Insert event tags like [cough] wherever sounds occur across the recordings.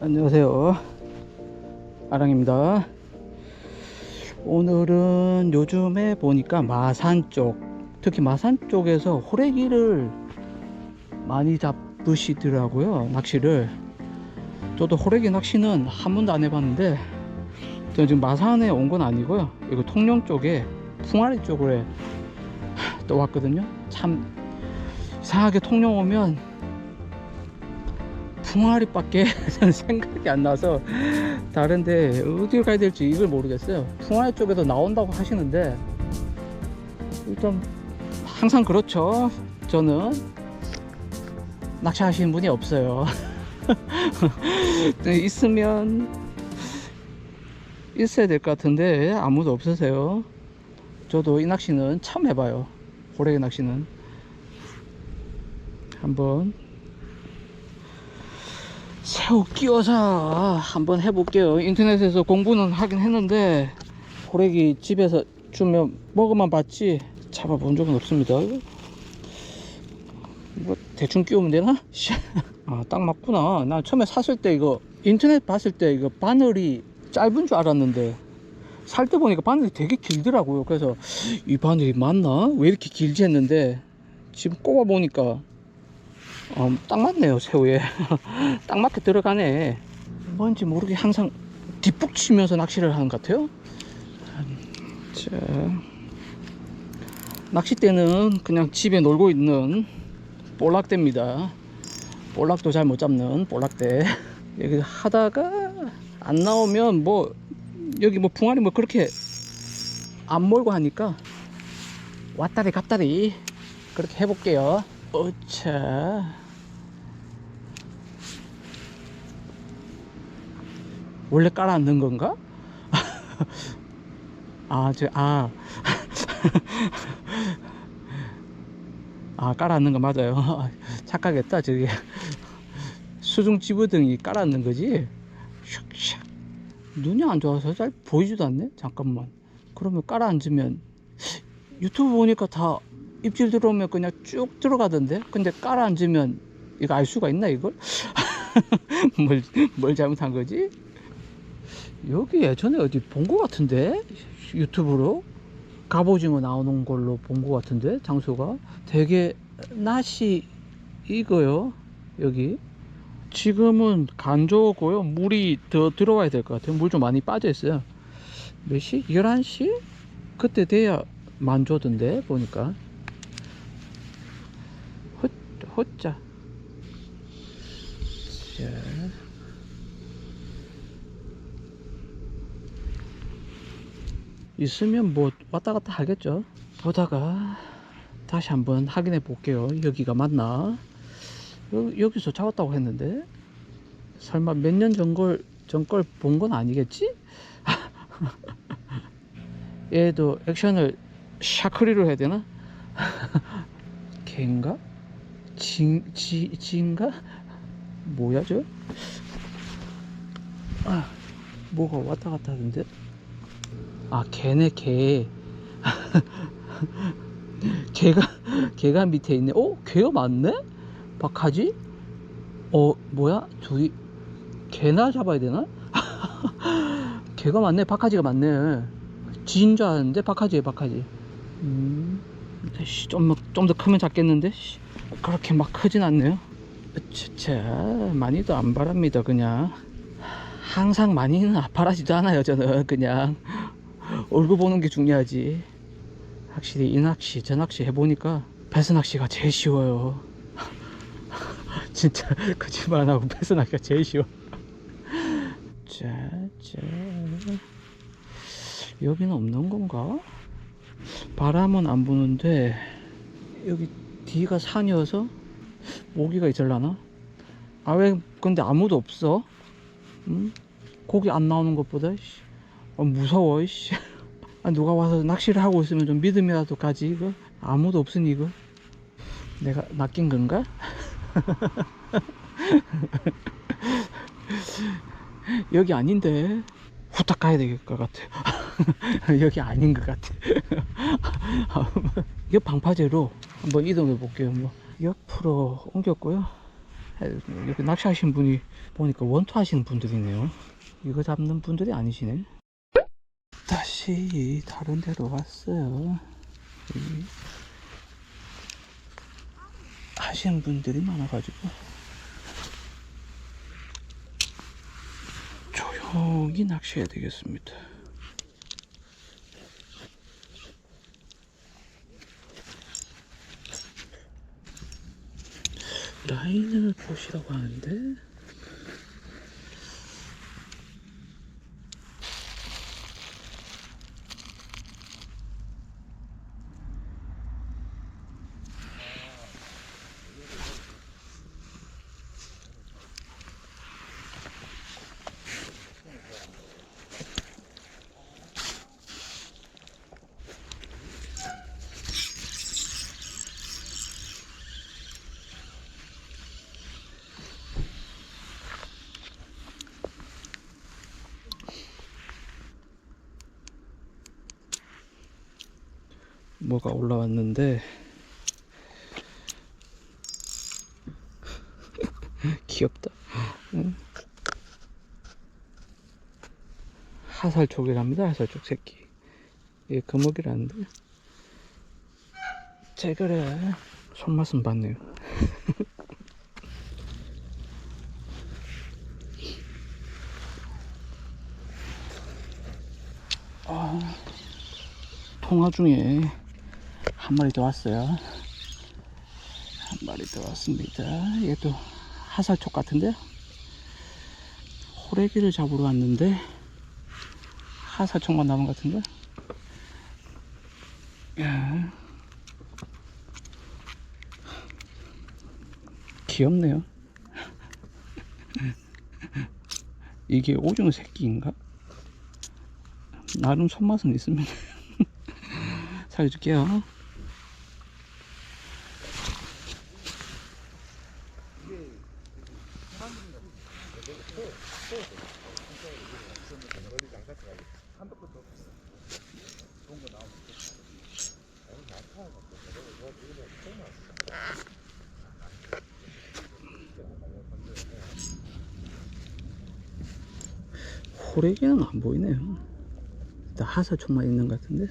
안녕하세요. 아랑입니다. 오늘은 요즘에 보니까 마산 쪽, 특히 마산 쪽에서 호래기를 많이 잡으시더라고요. 낚시를. 저도 호래기 낚시는 한 번도 안 해봤는데, 저는 지금 마산에 온 건 아니고요. 이거 통영 쪽에, 풍아리 쪽으로 또 왔거든요. 참 이상하게 통영 오면 풍아리밖에 [laughs] 생각이 안 나서 다른데 어디로 가야 될지 이걸 모르겠어요. 풍아리 쪽에도 나온다고 하시는데 일단 항상 그렇죠. 저는 낚시하시는 분이 없어요. [laughs] 있으면 있어야 될 것 같은데 아무도 없으세요. 저도 이 낚시는 처음 해봐요. 호래기 낚시는 한번 새우 끼워서 한번 해볼게요. 인터넷에서 공부는 하긴 했는데 호래기 집에서 주면 먹어만 봤지 잡아본 적은 없습니다. 뭐 대충 끼우면 되나? 아 딱 맞구나. 나 처음에 샀을 때 이거 인터넷 봤을 때 이거 바늘이 짧은 줄 알았는데 살 때 보니까 바늘이 되게 길더라고요. 그래서 이 바늘이 맞나? 왜 이렇게 길지 했는데 지금 꼽아 보니까 어, 딱 맞네요 새우에. [laughs] 딱 맞게 들어가네. 뭔지 모르게 항상 뒷북 치면서 낚시를 하는 것 같아요. 자 낚싯대는 그냥 집에 놀고 있는 볼락대입니다. 볼락도 잘 못 잡는 볼락대. [laughs] 여기 하다가 안 나오면 뭐 여기 뭐 붕아리 뭐 그렇게 안 몰고 하니까 왔다리 갔다리 그렇게 해볼게요 어차 원래 깔아 앉는 건가? [laughs] 아, 저, 아. [laughs] 아, 깔아 앉는 거 맞아요. [laughs] 착각했다, 저기. 수중 지부등이 깔아 앉는 거지? 슉슉. 눈이 안 좋아서 잘 보이지도 않네? 잠깐만. 그러면 깔아 앉으면 유튜브 보니까 다 입질 들어오면 그냥 쭉 들어가던데? 근데 깔아 앉으면 이거 알 수가 있나, 이걸? [laughs] 뭘, 뭘 잘못한 거지? 여기 예전에 어디 본 거 같은데 유튜브로 갑오징어 나오는 걸로 본 거 같은데 장소가 되게 낯이 익어요 여기 지금은 간조고요 물이 더 들어와야 될 것 같아요 물 좀 많이 빠져 있어요 몇 시? 11시? 그때 돼야 만조던데 보니까 헛, 헛자. 자. 있으면 뭐 왔다 갔다 하겠죠. 보다가 다시 한번 확인해 볼게요. 여기가 맞나? 여, 여기서 잡았다고 했는데. 설마 몇 년 전걸 전걸 본 건 아니겠지? [laughs] 얘도 액션을 샤크리로 해야 되나? [laughs] 개인가 진, 지, 지인가? 뭐야 저? 아, 뭐가 왔다 갔다 하던데? 아 개네 개. [laughs] 개가 개가 밑에 있네. 어 개가 맞네? 박하지? 어 뭐야? 저기 개나 잡아야 되나? [laughs] 개가 맞네 박하지가 맞네. 지인 줄 알았는데 박하지에 박하지. 음 좀좀 더 크면 잡겠는데 씨, 그렇게 막 크진 않네요 차 많이도 안 바랍니다 그냥 항상 많이는 바라지도 않아요 저는 그냥 얼굴 보는 게 중요하지. 확실히 이 낚시, 저 낚시 해보니까 배스 낚시가 제일 쉬워요. [laughs] 진짜 거짓말 안 하고 배스 낚시가 제일 쉬워. 자, 자. 여기는 없는 건가? 바람은 안 부는데 여기 뒤가 산이어서 모기가 있을라나? 아 왜 근데 아무도 없어? 응? 고기 안 나오는 것보다 씨. 아, 무서워 씨. [laughs] 아, 누가 와서 낚시를 하고 있으면 좀 믿음이라도 가지 이거 아무도 없으니 이거 내가 낚인 건가? [laughs] 여기 아닌데 후딱 가야 될 것 같아 [laughs] [laughs] 여기 아닌 것 같아 [laughs] 이거 방파제로 한번 이동해 볼게요 뭐 옆으로 옮겼고요 여기 낚시하시는 분이 보니까 원투 하시는 분들이네요. 이거 잡는 분들이 아니시네. 다시 다른 데로 왔어요. 하시는 분들이 많아가지고 조용히 낚시해야 되겠습니다. 라인을 보시라고 하는데 뭐가 올라왔는데 [laughs] 귀엽다. 응. 하살촉이랍니다. 하살촉 새끼. 얘 금옥이라는데. 제 그래 손맛은 봤네요. 아, [laughs] 통화 중에 한 마리 더 왔어요. 한 마리 더 왔습니다. 얘도 하살촉 같은데 호래기를 잡으러 왔는데 하살촉만 남은 것 같은데. 야. 귀엽네요. [laughs] 이게 오징어 새끼인가? 나름 손맛은 있습니다. [laughs] 살려줄게요. 호래기는 안 보이네요. 일단 하사총만 있는 것 같은데.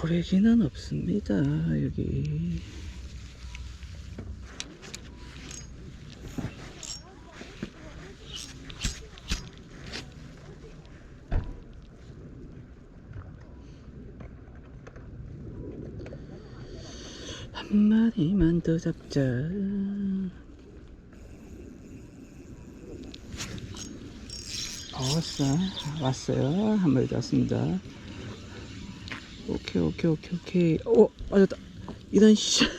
호래기는 없습니다. 여기. 한 마리만 더 잡자. 왔어. 왔어요. 한 마리 잡았습니다. 오케이, 오케이, 오케이, 오케이. 오, 맞았다. 이런 씨. [laughs]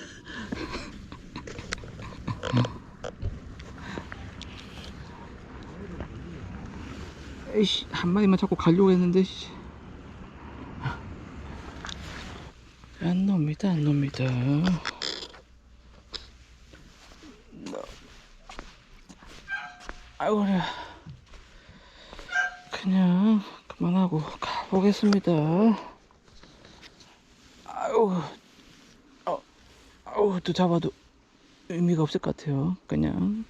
에이씨, 한 마리만 자꾸 가려고 했는데, 씨. 안 놉니다, 안 놉니다. 아이고, 그래. 그만하고 가보겠습니다. 아유, 어, 아우, 또 잡아도 의미가 없을 것 같아요. 그냥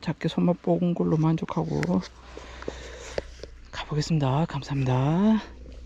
작게 손맛 뽑은 걸로 만족하고 가보겠습니다. 감사합니다.